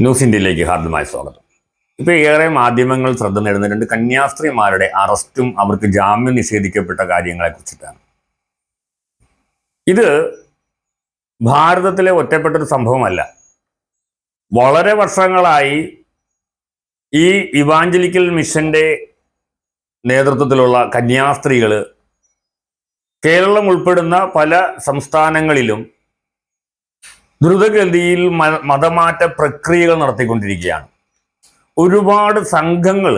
News ഇന്ത്യയിലേക്ക് ഹാർദമായ സ്വാഗതം. ഇപ്പോൾ ഏറെ മാധ്യമങ്ങൾ ശ്രദ്ധ നേടുന്ന രണ്ട് കന്യാസ്ത്രീമാരുടെ അറസ്റ്റും അവർക്ക് ജാമ്യം നിഷേധിക്കപ്പെട്ട കാര്യങ്ങളെ കുറിച്ചിട്ടാണ്. ഇത് ഭാരതത്തിലെ ഒറ്റപ്പെട്ടൊരു സംഭവമല്ല. വളരെ വർഷങ്ങളായി ഈ ഇവാഞ്ചലിക്കൽ മിഷന്റെ നേതൃത്വത്തിലുള്ള കന്യാസ്ത്രീകൾ കേരളം ഉൾപ്പെടുന്ന പല സംസ്ഥാനങ്ങളിലും ദ്രുതഗതിയിൽ മതമാറ്റ പ്രക്രിയകൾ നടത്തിക്കൊണ്ടിരിക്കുകയാണ്. ഒരുപാട് സംഘങ്ങൾ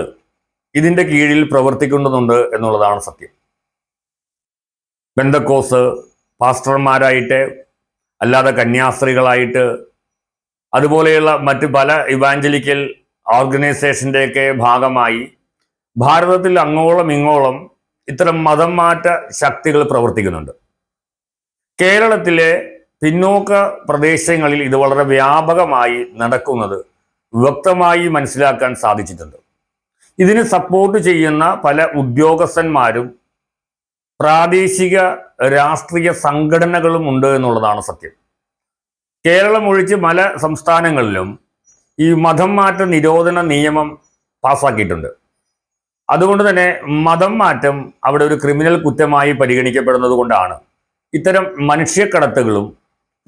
ഇതിന്റെ കീഴിൽ പ്രവർത്തിക്കുന്നുണ്ട് എന്നുള്ളതാണ് സത്യം. ബന്ധക്കോസ് പാസ്റ്റർമാരായിട്ട് അല്ലാതെ കന്യാസ്ത്രീകളായിട്ട് അതുപോലെയുള്ള മറ്റ് പല ഇവാഞ്ചലിക്കൽ ഓർഗനൈസേഷന്റെയൊക്കെ ഭാഗമായി ഭാരതത്തിൽ അങ്ങോളം ഇങ്ങോളം ഇത്തരം മതം മാറ്റ ശക്തികൾ പ്രവർത്തിക്കുന്നുണ്ട്. കേരളത്തിലെ പിന്നോക്ക പ്രദേശങ്ങളിൽ ഇത് വളരെ വ്യാപകമായി നടക്കുന്നത് വ്യക്തമായി മനസ്സിലാക്കാൻ സാധിച്ചിട്ടുണ്ട്. ഇതിന് സപ്പോർട്ട് ചെയ്യുന്ന പല ഉദ്യോഗസ്ഥന്മാരും പ്രാദേശിക രാഷ്ട്രീയ സംഘടനകളും ഉണ്ട് എന്നുള്ളതാണ് സത്യം. കേരളം ഒഴിച്ച് പല സംസ്ഥാനങ്ങളിലും ഈ മതം മാറ്റ നിരോധന നിയമം പാസ്സാക്കിയിട്ടുണ്ട് അതുകൊണ്ട് തന്നെ മതം മാറ്റം അവിടെ ഒരു ക്രിമിനൽ കുറ്റമായി പരിഗണിക്കപ്പെടുന്നത് കൊണ്ടാണ്. ഇത്തരം മനുഷ്യക്കടത്തുകളും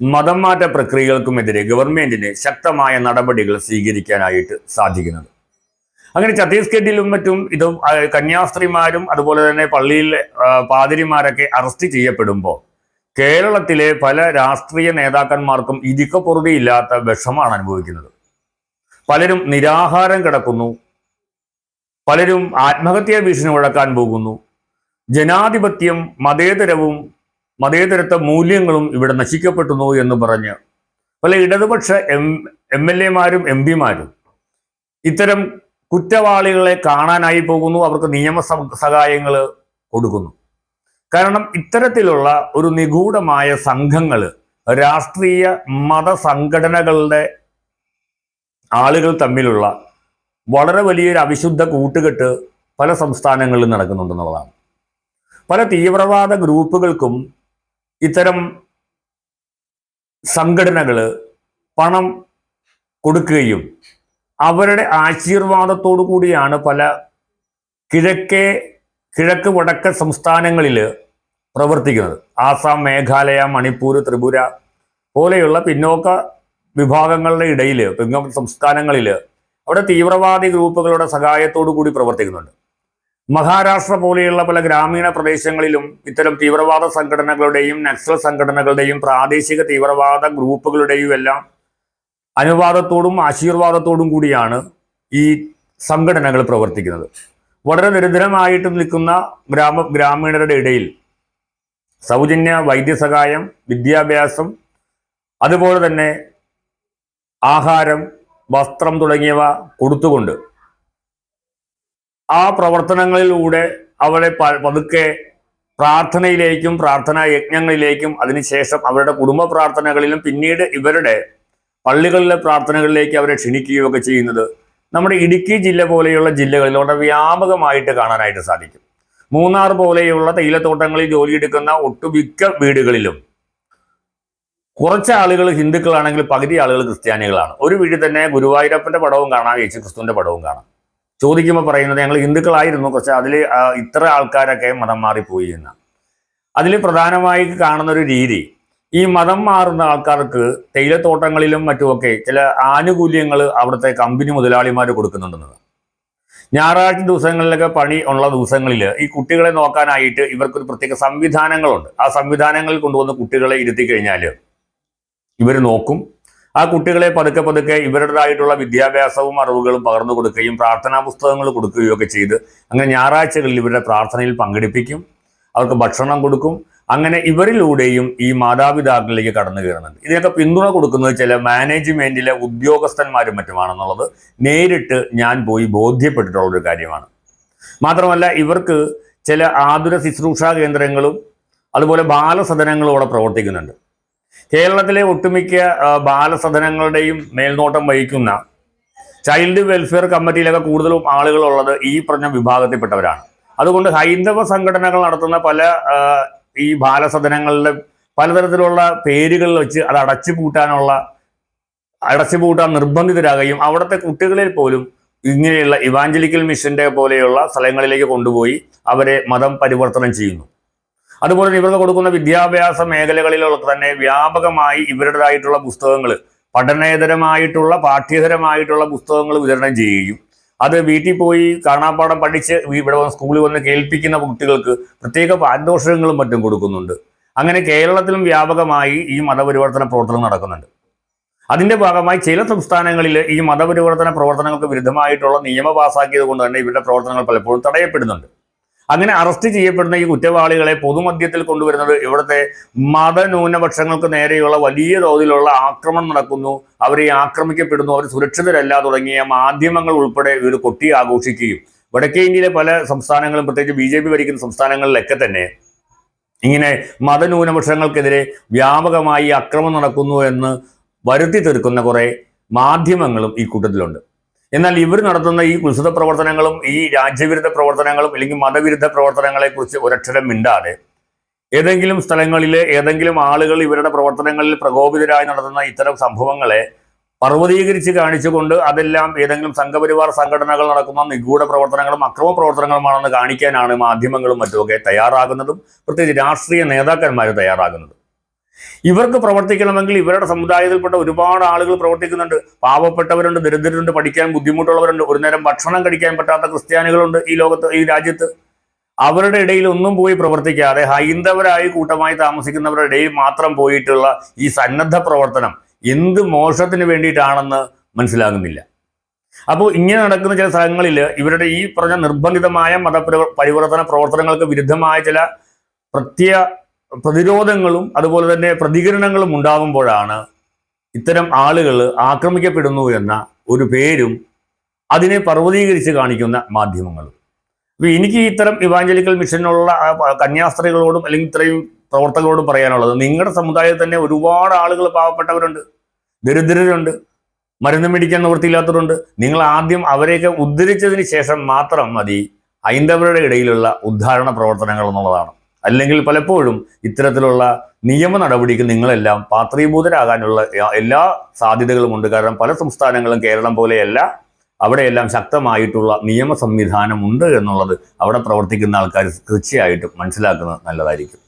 മതം മാറ്റ പ്രക്രിയകൾക്കുമെതിരെ ഗവൺമെന്റിന് ശക്തമായ നടപടികൾ സ്വീകരിക്കാനായിട്ട് സാധിക്കുന്നത്. അങ്ങനെ ഛത്തീസ്ഗഡിലും മറ്റും ഇത് കന്യാസ്ത്രീമാരും അതുപോലെ തന്നെ പള്ളിയിലെ പാതിരിമാരൊക്കെ അറസ്റ്റ് ചെയ്യപ്പെടുമ്പോൾ കേരളത്തിലെ പല രാഷ്ട്രീയ നേതാക്കന്മാർക്കും ഇരിക്കപ്പുറതിയില്ലാത്ത വിഷമാണ് അനുഭവിക്കുന്നത്. പലരും നിരാഹാരം കിടക്കുന്നു. പലരും ആത്മഹത്യാ ഭീഷണി മുഴക്കാൻ പോകുന്നു. ജനാധിപത്യം മതേതരവും മതേതരത്വ മൂല്യങ്ങളും ഇവിടെ നശിക്കപ്പെടുന്നു എന്ന് പറഞ്ഞ് പല ഇടതുപക്ഷ എം എം എൽ എമാരും എം പിമാരും ഇത്തരം കുറ്റവാളികളെ കാണാനായി പോകുന്നു. അവർക്ക് നിയമ സഹായങ്ങൾ കൊടുക്കുന്നു. കാരണം ഇത്തരത്തിലുള്ള ഒരു നിഗൂഢമായ സംഘങ്ങൾ രാഷ്ട്രീയ മത സംഘടനകളുടെ ആളുകൾ തമ്മിലുള്ള വളരെ വലിയൊരു അവിശുദ്ധ കൂട്ടുകെട്ട് പല സംസ്ഥാനങ്ങളിലും നടക്കുന്നുണ്ടെന്നുള്ളതാണ് പല തീവ്രവാദ ഗ്രൂപ്പുകൾക്കും ഇത്തരം സംഘടനകൾ പണം കൊടുക്കുകയും അവരുടെ ആശീർവാദത്തോടു കൂടിയാണ് പല കിഴക്കേ കിഴക്ക് വടക്ക് സംസ്ഥാനങ്ങളിൽ പ്രവർത്തിക്കുന്നത്. ആസാം മേഘാലയ മണിപ്പൂർ ത്രിപുര പോലെയുള്ള പിന്നോക്ക വിഭാഗങ്ങളുടെ ഇടയിൽ പിന്നോക്ക സംസ്ഥാനങ്ങളിൽ അവിടെ തീവ്രവാദി ഗ്രൂപ്പുകളുടെ സഹായത്തോടു കൂടി പ്രവർത്തിക്കുന്നുണ്ട്. മഹാരാഷ്ട്ര പോലെയുള്ള പല ഗ്രാമീണ പ്രദേശങ്ങളിലും ഇത്തരം തീവ്രവാദ സംഘടനകളുടെയും നക്സൽ സംഘടനകളുടെയും പ്രാദേശിക തീവ്രവാദ ഗ്രൂപ്പുകളുടെയും എല്ലാം അനുവാദത്തോടും ആശീർവാദത്തോടും കൂടിയാണ് ഈ സംഘടനകൾ പ്രവർത്തിക്കുന്നത്. വളരെ ദരിദ്രമായിട്ട് നിൽക്കുന്ന ഗ്രാമ ഗ്രാമീണരുടെ ഇടയിൽ സൗജന്യ വൈദ്യസഹായം വിദ്യാഭ്യാസം അതുപോലെ തന്നെ ആഹാരം വസ്ത്രം തുടങ്ങിയവ കൊടുത്തുകൊണ്ട് ആ പ്രവർത്തനങ്ങളിലൂടെ അവളെ പതുക്കെ പ്രാർത്ഥനയിലേക്കും പ്രാർത്ഥനാ യജ്ഞങ്ങളിലേക്കും അതിനുശേഷം അവരുടെ കുടുംബ പ്രാർത്ഥനകളിലും പിന്നീട് ഇവരുടെ പള്ളികളിലെ പ്രാർത്ഥനകളിലേക്ക് അവരെ ക്ഷണിക്കുകയൊക്കെ ചെയ്യുന്നത് നമ്മുടെ ഇടുക്കി ജില്ല പോലെയുള്ള ജില്ലകളിൽ വളരെ വ്യാപകമായിട്ട് കാണാനായിട്ട് സാധിക്കും. മൂന്നാർ പോലെയുള്ള തേയിലത്തോട്ടങ്ങളിൽ ജോലിയെടുക്കുന്ന ഒട്ടുമിക്ക വീടുകളിലും കുറച്ച് ആളുകൾ ഹിന്ദുക്കളാണെങ്കിൽ പകുതി ആളുകൾ ക്രിസ്ത്യാനികളാണ്. ഒരു വീട്ടിൽ തന്നെ ഗുരുവായൂരപ്പന്റെ പടവും കാണാം യേശു ക്രിസ്തുവിന്റെ പടവും കാണാം. ചോദിക്കുമ്പോൾ പറയുന്നത് ഞങ്ങൾ ഹിന്ദുക്കളായിരുന്നു കുറച്ച് അതിൽ ഇത്ര ആൾക്കാരൊക്കെ മതം മാറിപ്പോയി എന്ന്. അതിൽ പ്രധാനമായി കാണുന്ന ഒരു രീതി ഈ മതം മാറുന്ന ആൾക്കാർക്ക് തേയിലത്തോട്ടങ്ങളിലും മറ്റുമൊക്കെ ചില ആനുകൂല്യങ്ങൾ അവിടുത്തെ കമ്പനി മുതലാളിമാർ കൊടുക്കുന്നുണ്ടെന്നത് ഞായറാഴ്ച ദിവസങ്ങളിലൊക്കെ പണി ഉള്ള ദിവസങ്ങളിൽ ഈ കുട്ടികളെ നോക്കാനായിട്ട് ഇവർക്കൊരു പ്രത്യേക സംവിധാനങ്ങളുണ്ട്. ആ സംവിധാനങ്ങളിൽ കൊണ്ടുവന്ന് കുട്ടികളെ ഇരുത്തി കഴിഞ്ഞാൽ ഇവർ നോക്കും ആ കുട്ടികളെ പതുക്കെ പതുക്കെ ഇവരുടേതായിട്ടുള്ള വിദ്യാഭ്യാസവും അറിവുകളും പകർന്നു കൊടുക്കുകയും പ്രാർത്ഥനാ പുസ്തകങ്ങൾ കൊടുക്കുകയും ഒക്കെ ചെയ്ത് അങ്ങനെ ഞായറാഴ്ചകളിൽ ഇവരുടെ പ്രാർത്ഥനയിൽ പങ്കെടുപ്പിക്കും. അവർക്ക് ഭക്ഷണം കൊടുക്കും. അങ്ങനെ ഇവരിലൂടെയും ഈ മാതാപിതാക്കളിലേക്ക് കടന്നു കയറുന്നുണ്ട്. ഇതിനൊക്കെ പിന്തുണ കൊടുക്കുന്നത് ചില മാനേജ്മെന്റിലെ ഉദ്യോഗസ്ഥന്മാരും മറ്റുമാണെന്നുള്ളത് നേരിട്ട് ഞാൻ പോയി ബോധ്യപ്പെട്ടിട്ടുള്ള ഒരു കാര്യമാണ്. മാത്രമല്ല ഇവർക്ക് ചില ആതുര ശുശ്രൂഷാ കേന്ദ്രങ്ങളും അതുപോലെ ബാലസദനങ്ങളും അവിടെ പ്രവർത്തിക്കുന്നുണ്ട്. കേരളത്തിലെ ഒട്ടുമിക്ക ബാലസദനങ്ങളുടെയും മേൽനോട്ടം വഹിക്കുന്ന ചൈൽഡ് വെൽഫെയർ കമ്മിറ്റിയിലൊക്കെ കൂടുതലും ആളുകളുള്ളത് ഈ പറഞ്ഞ വിഭാഗത്തിൽപ്പെട്ടവരാണ്. അതുകൊണ്ട് ഹൈന്ദവ സംഘടനകൾ നടത്തുന്ന പല ഈ ബാലസദനങ്ങളിലെ പലതരത്തിലുള്ള പേരുകൾ വെച്ച് അത് അടച്ചു പൂട്ടാനുള്ള അടച്ചുപൂട്ടാൻ നിർബന്ധിതരാകുകയും അവിടുത്തെ കുട്ടികളിൽ പോലും ഇങ്ങനെയുള്ള ഇവാഞ്ചലിക്കൽ മിഷന്റെ പോലെയുള്ള സ്ഥലങ്ങളിലേക്ക് കൊണ്ടുപോയി അവരെ മതം പരിവർത്തനം ചെയ്യുന്നു. അതുപോലെ ഇവർക്ക് കൊടുക്കുന്ന വിദ്യാഭ്യാസ മേഖലകളിലുള്ള തന്നെ വ്യാപകമായി ഇവരുടേതായിട്ടുള്ള പുസ്തകങ്ങൾ പഠനേതരമായിട്ടുള്ള പാഠ്യേതരമായിട്ടുള്ള പുസ്തകങ്ങൾ വിതരണം ചെയ്യുകയും. അത് വീട്ടിൽ പോയി കാണാപ്പാടം പഠിച്ച് ഇവിടെ വന്ന് സ്കൂളിൽ വന്ന് കേൾപ്പിക്കുന്ന കുട്ടികൾക്ക് പ്രത്യേക പാരിതോഷികങ്ങളും മറ്റും കൊടുക്കുന്നുണ്ട്. അങ്ങനെ കേരളത്തിലും വ്യാപകമായി ഈ മതപരിവർത്തന പ്രവർത്തനം നടക്കുന്നുണ്ട്. അതിന്റെ ഭാഗമായി ചില സംസ്ഥാനങ്ങളിൽ ഈ മതപരിവർത്തന പ്രവർത്തനങ്ങൾക്ക് വിരുദ്ധമായിട്ടുള്ള നിയമം പാസാക്കിയത് കൊണ്ട് തന്നെ ഇവരുടെ പ്രവർത്തനങ്ങൾ പലപ്പോഴും തടയപ്പെടുന്നുണ്ട്. അങ്ങനെ അറസ്റ്റ് ചെയ്യപ്പെടുന്ന ഈ കുറ്റവാളികളെ പൊതുമധ്യത്തിൽ കൊണ്ടുവരുന്നത് ഇവിടുത്തെ മതന്യൂനപക്ഷങ്ങൾക്ക് നേരെയുള്ള വലിയ തോതിലുള്ള ആക്രമണം നടക്കുന്നു. അവരെ ആക്രമിക്കപ്പെടുന്നു. അവർ സുരക്ഷിതരല്ല തുടങ്ങിയ മാധ്യമങ്ങൾ ഉൾപ്പെടെ ഇവർ കൊട്ടി ആഘോഷിക്കുകയും. വടക്കേ ഇന്ത്യയിലെ പല സംസ്ഥാനങ്ങളും പ്രത്യേകിച്ച് ബി ജെ പി ഭരിക്കുന്ന സംസ്ഥാനങ്ങളിലൊക്കെ തന്നെ ഇങ്ങനെ മതന്യൂനപക്ഷങ്ങൾക്കെതിരെ വ്യാപകമായി അക്രമം നടക്കുന്നു എന്ന് വരുത്തി തീർക്കുന്ന കുറെ മാധ്യമങ്ങളും ഈ കൂട്ടത്തിലുണ്ട്. എന്നാൽ ഇവർ നടത്തുന്ന ഈ കുത്സിത പ്രവർത്തനങ്ങളും ഈ രാജ്യവിരുദ്ധ പ്രവർത്തനങ്ങളും അല്ലെങ്കിൽ മതവിരുദ്ധ പ്രവർത്തനങ്ങളെക്കുറിച്ച് ഒരക്ഷരം മിണ്ടാതെ ഏതെങ്കിലും സ്ഥലങ്ങളിൽ ഏതെങ്കിലും ആളുകൾ ഇവരുടെ പ്രവർത്തനങ്ങളിൽ പ്രകോപിതരായി നടത്തുന്ന ഇത്തരം സംഭവങ്ങളെ പർവതീകരിച്ച് കാണിച്ചുകൊണ്ട് അതെല്ലാം ഏതെങ്കിലും സംഘപരിവാർ സംഘടനകൾ നടക്കുന്ന നിഗൂഢ പ്രവർത്തനങ്ങളും അക്രമ പ്രവർത്തനങ്ങളുമാണെന്ന് കാണിക്കാനാണ് മാധ്യമങ്ങളും മറ്റുമൊക്കെ തയ്യാറാകുന്നതും പ്രത്യേകിച്ച് രാഷ്ട്രീയ നേതാക്കന്മാർ തയ്യാറാകുന്നത്. ഇവർക്ക് പ്രവർത്തിക്കണമെങ്കിൽ ഇവരുടെ സമുദായത്തിൽപ്പെട്ട ഒരുപാട് ആളുകൾ പ്രവർത്തിക്കുന്നുണ്ട്. പാവപ്പെട്ടവരുണ്ട് ദരിദ്രരുണ്ട് പഠിക്കാൻ ബുദ്ധിമുട്ടുള്ളവരുണ്ട്. ഒരു നേരം ഭക്ഷണം കഴിക്കാൻ പറ്റാത്ത ക്രിസ്ത്യാനികളുണ്ട് ഈ ലോകത്ത് ഈ രാജ്യത്ത്. അവരുടെ ഇടയിൽ ഒന്നും പോയി പ്രവർത്തിക്കാതെ ഹൈന്ദവരായി കൂട്ടമായി താമസിക്കുന്നവരുടെ ഇടയിൽ മാത്രം പോയിട്ടുള്ള ഈ സന്നദ്ധ പ്രവർത്തനം എന്ത് മോശത്തിന് വേണ്ടിയിട്ടാണെന്ന് മനസ്സിലാകുന്നില്ല. അപ്പോൾ ഇങ്ങനെ നടക്കുന്ന ചില സ്ഥലങ്ങളിൽ ഇവരുടെ ഈ പറഞ്ഞ നിർബന്ധിതമായ മതപരിവർത്തന പരിവർത്തന പ്രവർത്തനങ്ങൾക്ക് വിരുദ്ധമായ ചില പ്രത്യേക പ്രതിരോധങ്ങളും അതുപോലെ തന്നെ പ്രതികരണങ്ങളും ഉണ്ടാകുമ്പോഴാണ് ഇത്തരം ആളുകൾ ആക്രമിക്കപ്പെടുന്നു എന്ന ഒരു പേരും അതിനെ പർവതീകരിച്ച് കാണിക്കുന്ന മാധ്യമങ്ങളും. അപ്പൊ എനിക്ക് ഇത്തരം ഇവാഞ്ചലിക്കൽ മിഷനുള്ള കന്യാസ്ത്രീകളോടും അല്ലെങ്കിൽ ഇത്രയും പ്രവർത്തകരോടും പറയാനുള്ളത് നിങ്ങളുടെ സമുദായത്തിൽ തന്നെ ഒരുപാട് ആളുകൾ പാവപ്പെട്ടവരുണ്ട് ദരിദ്രരുണ്ട് മരുന്ന് മേടിക്കാൻ നിവൃത്തിയില്ലാത്തവരുണ്ട്. നിങ്ങൾ ആദ്യം അവരെയൊക്കെ ഉദ്ധരിച്ചതിന് ശേഷം മാത്രം മതി ഹൈന്ദവരുടെ ഇടയിലുള്ള ഉദ്ധാരണ പ്രവർത്തനങ്ങൾ എന്നുള്ളതാണ്. അല്ലെങ്കിൽ പലപ്പോഴും ഇത്തരത്തിലുള്ള നിയമ നടപടിക്ക് നിങ്ങളെല്ലാം പാത്രീഭൂതരാകാനുള്ള എല്ലാ സാധ്യതകളുമുണ്ട് കാരണം പല സംസ്ഥാനങ്ങളും കേരളം പോലെയല്ല അവിടെയെല്ലാം ശക്തമായിട്ടുള്ള നിയമ സംവിധാനമുണ്ട് എന്നുള്ളത് അവിടെ പ്രവർത്തിക്കുന്ന ആൾക്കാർ തീർച്ചയായിട്ടും മനസ്സിലാക്കുന്നത് നല്ലതായിരിക്കും.